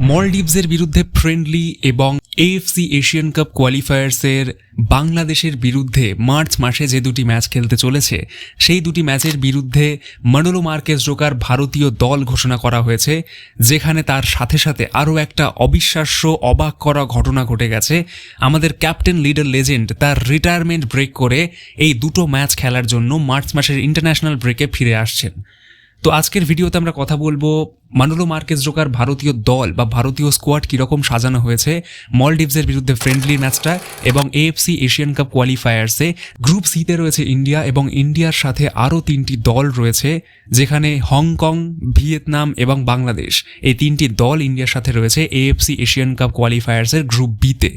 মলডিভসের বিরুদ্ধে ফ্রেন্ডলি এবং AFC Asian cup কোয়ালিফায়ার্সের বাংলাদেশের বিরুদ্ধে মার্চ মাসে যে দুটি ম্যাচ খেলতে চলেছে, সেই দুটি ম্যাচের বিরুদ্ধে মনোলো মার্কেস জোকার ভারতীয় দল ঘোষণা করা হয়েছে, যেখানে তার সাথে সাথে আরও একটা অবিশ্বাস্য, অবাক করা ঘটনা ঘটে গেছে। আমাদের ক্যাপ্টেন লিডার লেজেন্ড তার রিটায়ারমেন্ট ব্রেক করে এই দুটো ম্যাচ খেলার জন্য মার্চ মাসের ইন্টারন্যাশনাল ব্রেকে ফিরে আসছেন। তো আজকের ভিডিওতে আমরা কথা বলব মানোলো মার্কেস জোকার ভারতীয় দল বা ভারতীয় স্কোয়াড কীরকম সাজানো হয়েছে মলডিভসের বিরুদ্ধে ফ্রেন্ডলি ম্যাচটা এবং এএফসি এশিয়ান কাপ কোয়ালিফায়ার্সে গ্রুপ সিতে রয়েছে ইন্ডিয়া এবং ইন্ডিয়ার সাথে আরও তিনটি দল রয়েছে, যেখানে হংকং, ভিয়েতনাম এবং বাংলাদেশ। এই তিনটি দল ইন্ডিয়ার সাথে রয়েছে এএফসি এশিয়ান কাপ কোয়ালিফায়ার্সের গ্রুপ বিতে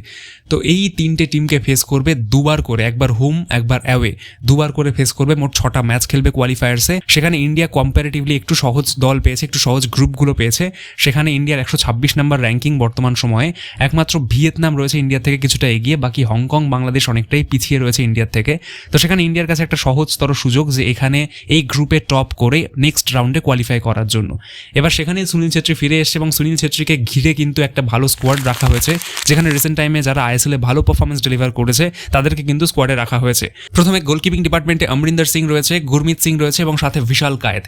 তো। এই তিনটে টিমকে ফেস করবে দুবার করে, একবার হোম একবার অ্যাওয়ে দুবার করে ফেস করবে, মোট ছটা ম্যাচ খেলবে কোয়ালিফায়ার্সে সেখানে ইন্ডিয়া কম্পারেটিভলি একটু সহজ দল পেয়েছে, একটু সহজ গ্রুপগুলো পেয়েছে। সেখানে ইন্ডিয়ার একশো ছাব্বিশ নাম্বার র্যাঙ্কিং বর্তমান সময়ে। একমাত্র ভিয়েতনাম রয়েছে ইন্ডিয়া থেকে কিছুটা এগিয়ে, বাকি হংকং, বাংলাদেশ অনেকটাই পিছিয়ে রয়েছে ইন্ডিয়ার থেকে। তো সেখানে ইন্ডিয়ার কাছে একটা সহজতর সুযোগ যে এখানে এই গ্রুপে টপ করে নেক্সট রাউন্ডে কোয়ালিফাই করার জন্য। এবার সেখানে সুনীল ছেত্রী ফিরে এসছে এবং সুনীল ছেত্রীকে ঘিরে কিন্তু একটা ভালো স্কোয়াড রাখা হয়েছে। যেখানে রিসেন্ট টাইমে যারা আইএসএলে ভালো পারফরমেন্স ডেলিভার করেছে, তাদেরকে কিন্তু স্কোয়াডে রাখা হয়েছে। প্রথমে গোলকিপিং ডিপার্টমেন্টে অমরিন্দর সিং রয়েছে, গুরমিত সিং রয়েছে এবং সাথে বিশাল কায়েত।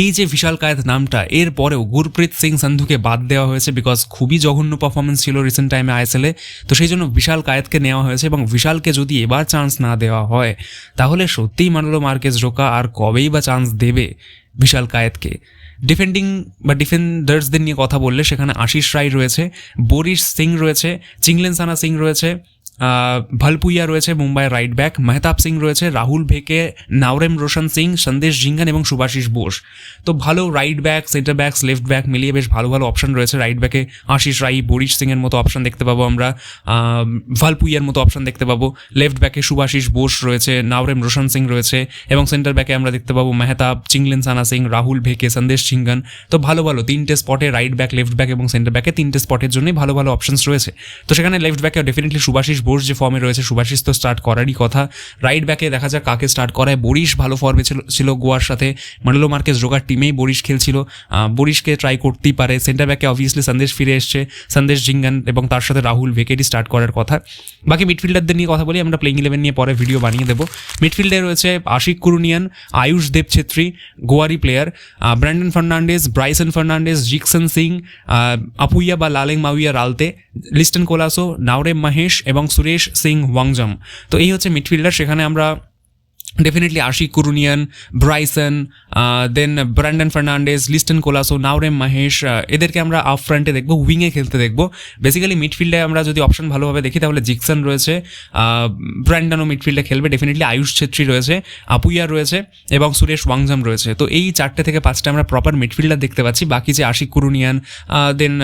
এই যে বিশাল কায়েত নামটা এর পরেও গুরপ্রীত সিং সন্ধুকে বাদ দেওয়া হয়েছে বিকজ খুবই জঘন্য পারফরমেন্স ছিল রিসেন্ট টাইমে আইএসএলে তো সেই জন্য বিশাল কায়েতকে নেওয়া হয়েছে এবং বিশালকে যদি এবার চান্স না দেওয়া হয়, তাহলে সত্যিই মানলো মার্কেস রোকা আর কবেই বা চান্স দেবে বিশাল কায়েতকে ডিফেন্ডিং বা ডিফেন্ডার্সদের নিয়ে কথা বললে সেখানে আশিস রায় রয়েছে, বরিশ সিং রয়েছে, চিংলেন সানা সিং রয়েছে ভালপুইয়া রয়েছে, মুম্বাই রাইট ব্যাক মেহতাব সিং রয়েছে, রাহুল ভেকে, নাওরেম রোশন সিং, সন্দেশ জিঙ্গান এবং সুভাষিস বোস। তো ভালো right back centre backs left back মিলিয়ে বেশ ভালো ভালো অপশন রয়েছে রাইট ব্যাকে আশিস রাই, বরিশ সিংয়ের মতো অপশন দেখতে পাবো আমরা। ভালপুইয়ার মতো অপশন দেখতে পাবো। লেফট ব্যাকে সুভাষিস বোস রয়েছে, নাওরেম রোশন সিং রয়েছে এবং সেন্টার ব্যাকে আমরা দেখতে পাবো মেহতাব, চিংলেন সানা সিং, রাহুল ভেকে, সন্দেশ জিঙ্গান। তো ভালো ভালো তিনটে স্পটে রাইট ব্যাক লেফট ব্যাক এবং সেন্টার ব্যাকে তিনটে স্পটের জন্যই ভালো ভালো অপশনস রয়েছে। তো সেখানে লেফট ব্যাকে ডেফিনেটলি সুভাষিস বোস যে ফর্মে রয়েছে, সুভাষিস তো স্টার্ট করারই কথা। রাইট ব্যাকে দেখা যাক কাকে স্টার্ট করায়। বরিশ ভালো ফর্মে ছিল ছিল গোয়ার সাথে। মন্ডলো মার্কেস রোগার টিমেই বরিশ খেলছিল। বরিশকে ট্রাই করতেই পারে। সেন্টার ব্যাকে অবভিয়াসলি সন্দেশ ফিরে এসছে। সন্দেশ জিঙ্গান এবং তার সাথে রাহুল ভেকেটি স্টার্ট করার কথা। বাকি মিডফিল্ডারদের নিয়ে কথা বলি, আমরা প্লেইং ইলেভেন নিয়ে পরে ভিডিও বানিয়ে দেবো। মিডফিল্ডে রয়েছে আশিক কুরুনিয়ান, আয়ুষ দেব ছেত্রী গোয়ারি player Brandon Fernandes Bryson Fernandes Jeakson Singh Apuia বা লালেং মাউইয়া রালতে। লিস্টন কোলাসো নাওরেম মাহেশ এবং সুরেশ সিং ওয়াংজম। তো এই হচ্ছে মিডফিল্ডার সেখানে আমরা definitely Ashique Kuruniyan Bryson then Brandon Fernandes Liston Colaco Naorem Mahesh এদেরকে আমরা আপ ফ্রন্টে দেখব উইংয়ে খেলতে দেখব। বেসিক্যালি মিডফিল্ডে আমরা যদি অপশন ভালোভাবে দেখি, তাহলে জিকসন রয়েছে ব্র্যান্ডনও মিডফিল্ডে খেলবে ডেফিনেটলি আয়ুষ ছেত্রী রয়েছে আপুইয়া রয়েছে এবং সুরেশ ওয়াংজাম রয়েছে। তো এই চারটে থেকে পাঁচটা আমরা প্রপার মিডফিল্ডার দেখতে পাচ্ছি, বাকি যে আশিক কুরুনিয়ান দেন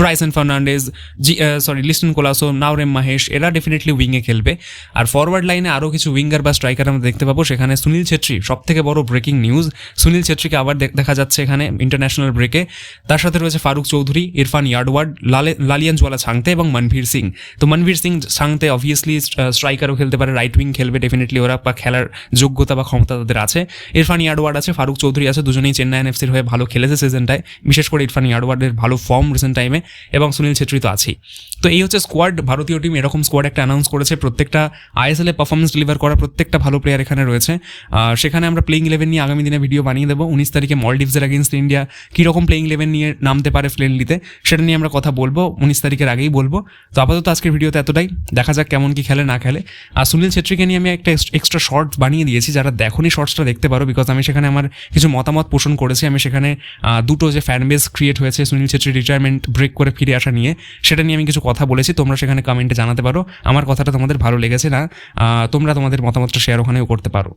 ব্রাইসন ফার্নান্ডেজ জি সরি লিস্টন কোলাসো নাওরেম মাহেশ এরা ডেফিনেটলি উইংয়ে খেলবে। আর ফরওয়ার্ড লাইনে আরও কিছু উইঙ্গার বা স্ট্রাইকার আমরা দেখতে পাবো, সেখানে সুনীল ছেত্রী সব থেকে বড় ব্রেকিং নিউজ সুনীল ছেত্রীকে আবার দেখা যাচ্ছে এখানে ইন্টারন্যাশনাল ব্রেকে তার সাথে রয়েছে ফারুক চৌধুরী, ইরফান ইয়ার্ডওয়ার্ড লালে লালিয়ানজওয়ালা ছাংতে এবং মনভীর সিং। তো মনভীর সিং ছাংতে অবভিয়াসলি স্ট্রাইকারও খেলতে পারে রাইট উইং খেলবে ডেফিনেটলি ওরা, বা খেলার যোগ্যতা বা ক্ষমতা তাদের আছে। ইরফান ইয়ার্ডওয়ার্ড আছে, ফারুক চৌধুরী আছে, দুজনেই চেন্নাই এনএফসির হয়ে ভালো খেলেছে সিজনটায় বিশেষ করে ইরফান ইয়ার্ডওয়ার্ডের ভালো ফর্ম রিসেন্ট টাইমে এবং সুনীল ছেত্রী তো আছেই। তো এই হচ্ছে স্কোয়াড ভারতীয় টিম এরকম স্কোয়াড একটা অ্যানাউন্স করেছে, প্রত্যেকটা আইএসএল পারফরমেন্স ডেলিভার করা, প্রত্যেকটা ভালো প্লেয়ার এখানে রয়েছে। আর সেখানে আমরা প্লেইং ইলেভেন নিয়ে আগামী দিনে ভিডিও বানিয়ে দেবো। উনিশ তারিখে মলডিভসের আগেনস্ট ইন্ডিয়া কীরকম প্লেইং ইলেভেন নিয়ে নামতে পারে ফ্রেন্ডলিতে সেটা নিয়ে আমরা কথা বলব। উনিশ তারিখের আগেই বলব। তো আপাতত আজকের ভিডিওতে এতটাই। দেখা যাক কেমন কি খেলে, না খেলে। আর সুনীল ছেত্রীকে নিয়ে আমি একটা এক্সট্রা শর্ট বানিয়ে দিয়েছি। যারা দেখোনি শর্টসটা দেখতে পারো বিকজ আমি সেখানে আমার কিছু মতামত পোষণ করেছি। আমি সেখানে দুটো যে ফ্যান বেস ক্রিয়েট হয়েছে সুনীল ছেত্রী রিটায়ারমেন্ট ব্রেক করে ফিরে আসা নিয়ে, সেটা নিয়ে আমি কিছু কথা বলেছি। তোমরা সেখানে কমেন্টে জানাতে পারো। আমার কথাটা তোমাদের ভালো লেগেছে না? তোমরা তোমাদের মতামতটা শেয়ার ওখানেও করতে পারো।